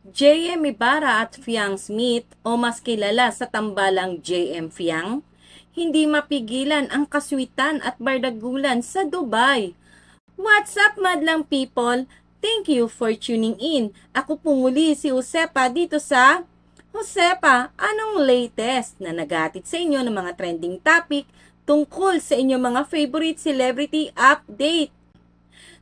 JM Ibarra at Fiang Smith o mas kilala sa tambalang JM Fiang, hindi mapigilan ang kaswitan at bardagulan sa Dubai. What's up madlang people? Thank you for tuning in. Ako po muli si Josepa dito sa Josepa, anong latest na nagatid sa inyo ng mga trending topic tungkol sa inyong mga favorite celebrity update?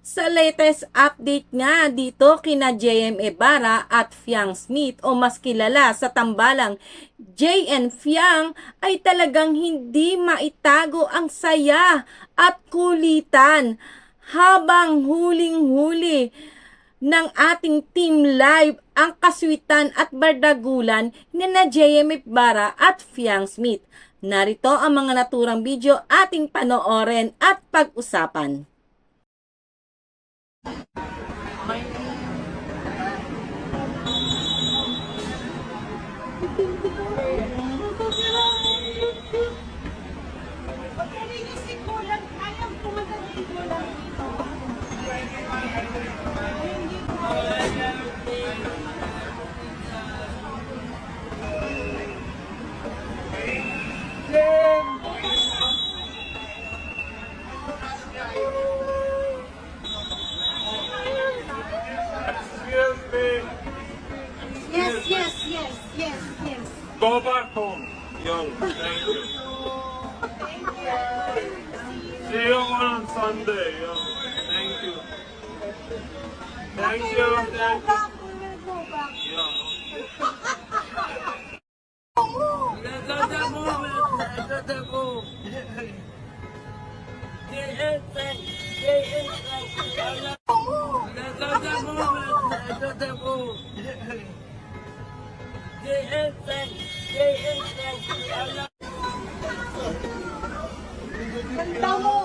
Sa latest update nga dito kina JM Ibarra at Fiang Smith o mas kilala sa tambalang JN Fiang ay talagang hindi maitago ang saya at kulitan habang huling-huli ng ating team live ang kaswitan at bardagulan ni na JM Ibarra at Fiang Smith. Narito ang mga naturang video ating panoorin at pag-usapan. Thank you. Go back home. Young. Thank you. See you on Sunday. Young. Thank you. Thank you. Go Thank you. back, we will go back. Yeah. Ganda mo, ang ganda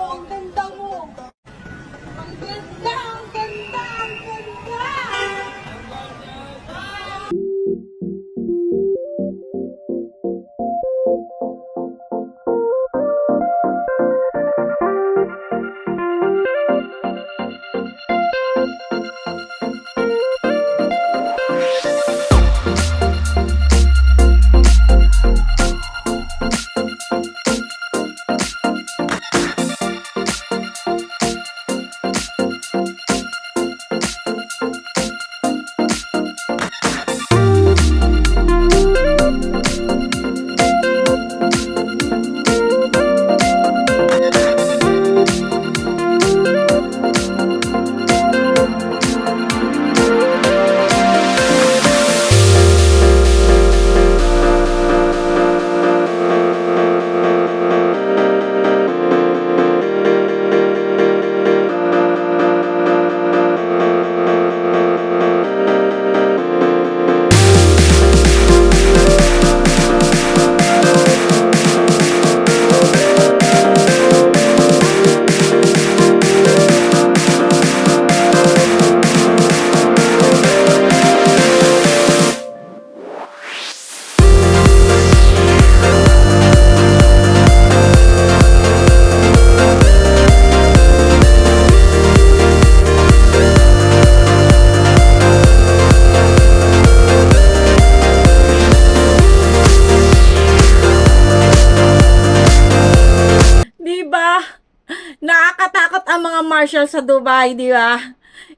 ang mga marshal sa Dubai, di ba?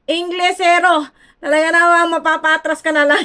Inglesero. Talaga naman mapapatras ka na lang.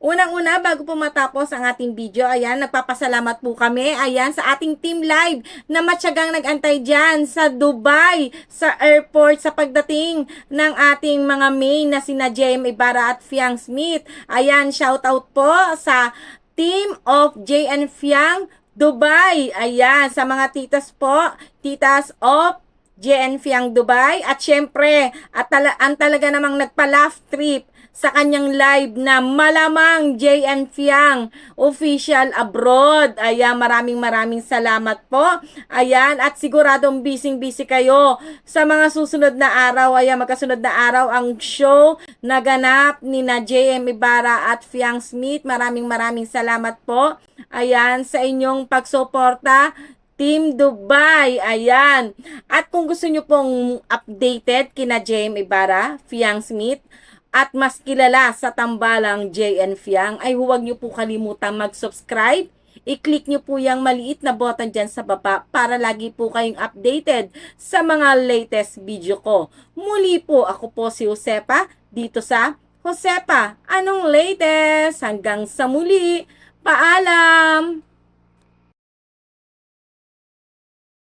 Unang-una, bago po matapos ang ating video, ayan, nagpapasalamat po kami, ayan, sa ating team live na matyagang nag-antay dyan sa Dubai, sa airport, sa pagdating ng ating mga main na sina JM Ibarra at Fiang Smith. Ayan, shout out po sa team of JN Fiang Dubai. Ayan, sa mga titas po, titas of JN Fiang Dubai. At syempre, at tala- ang talaga namang nagpa-laugh trip sa kanyang live na malamang JN Fiang official abroad. Ayan, maraming maraming salamat po. Ayan, at siguradong busy-busy kayo sa mga susunod na araw. Ayan, magkasunod na araw ang show na ganap ni na JM Ibarra at Fiang Smith. Maraming maraming salamat po. Ayan, sa inyong pagsuporta Team Dubai. Ayan. At kung gusto nyo pong updated kina JM Ibarra, Fiang Smith, at mas kilala sa tambalang JN Fiang ay huwag niyo po kalimutang mag-subscribe. I-click niyo po yung maliit na button dyan sa baba para lagi po kayong updated sa mga latest video ko. Muli po, ako po si Josepa dito sa Josepa. Anong latest? Hanggang sa muli. Paalam!